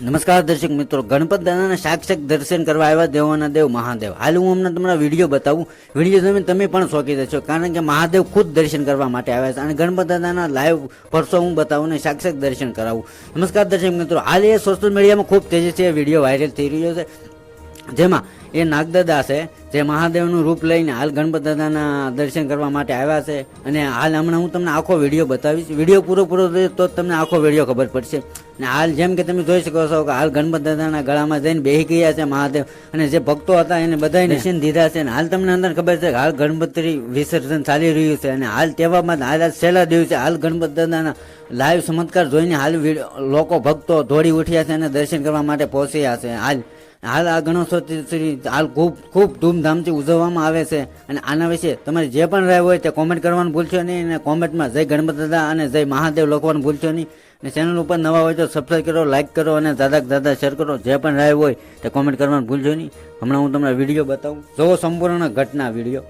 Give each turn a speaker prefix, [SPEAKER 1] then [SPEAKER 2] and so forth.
[SPEAKER 1] નમસ્કાર દર્શક મિત્રો, ગણપત દાદાના સાક્ષાત દર્શન કરવા આવ્યા દેવોના દેવ મહાદેવ. હાલ હું અમને તમને વીડિયો બતાવું. વીડિયો તમે તમે પણ શોખી દેશો કારણ કે મહાદેવ ખુદ દર્શન કરવા માટે આવ્યા છે અને ગણપત દાદાના લાઈવ પરસો હું બતાવું ને સાક્ષાત દર્શન કરાવું. નમસ્કાર દર્શક મિત્રો, હાલ એ સોશિયલ મીડિયામાં ખૂબ તેજીથી એ વીડિયો વાયરલ થઈ રહ્યો છે. જેમાં એ નાગદાદા છે, જે મહાદેવનું રૂપ લઈને હાલ ગણપત દાદાના દર્શન કરવા માટે આવ્યા છે. અને હાલ હમણાં હું તમને આખો વીડિયો બતાવીશ. વીડિયો પૂરો પૂરો તો તમને આખો વીડિયો ખબર પડશે. અને હાલ જેમ કે તમે જોઈ શકો છો કે હાલ ગણપત દાદાના ગળામાં જઈને બેહી ગયા છે મહાદેવ. અને જે ભક્તો હતા એને બધા દર્શન દીધા છે. અને હાલ તમને અંદર ખબર છે કે હાલ ગણપતિ વિસર્જન ચાલી રહ્યું છે. અને હાલ તેવામાં હાલ આજ છેલ્લા દિવસે હાલ ગણપત દાદાના લાઈવ ચમત્કાર જોઈને હાલ લોકો ભક્તો દોડી ઉઠ્યા છે અને દર્શન કરવા માટે પહોંચ્યા છે. હાલ હાલ આ ગણેશોત્સવ હાલ ખૂબ ખૂબ ધૂમધામથી ઉજવવામાં આવે છે. અને આના વિશે તમારે જે પણ રહ્યો હોય તે કોમેન્ટ કરવાનું ભૂલશો નહીં અને કોમેન્ટમાં જય ગણપત દાદા અને જય મહાદેવ લખવાનું ભૂલશો નહીં. અને ચેનલ ઉપર નવા હોય તો સબસ્ક્રાઈબ કરો લાઈક કરો અને દાદા દાદા શેર કરો. જે પણ રાય હોય તે કોમેન્ટ કરવાનું ભૂલજો નહીં. હમણાં હું તમને વીડિયો બતાવું. જોવો સંપૂર્ણ ઘટના વીડિયો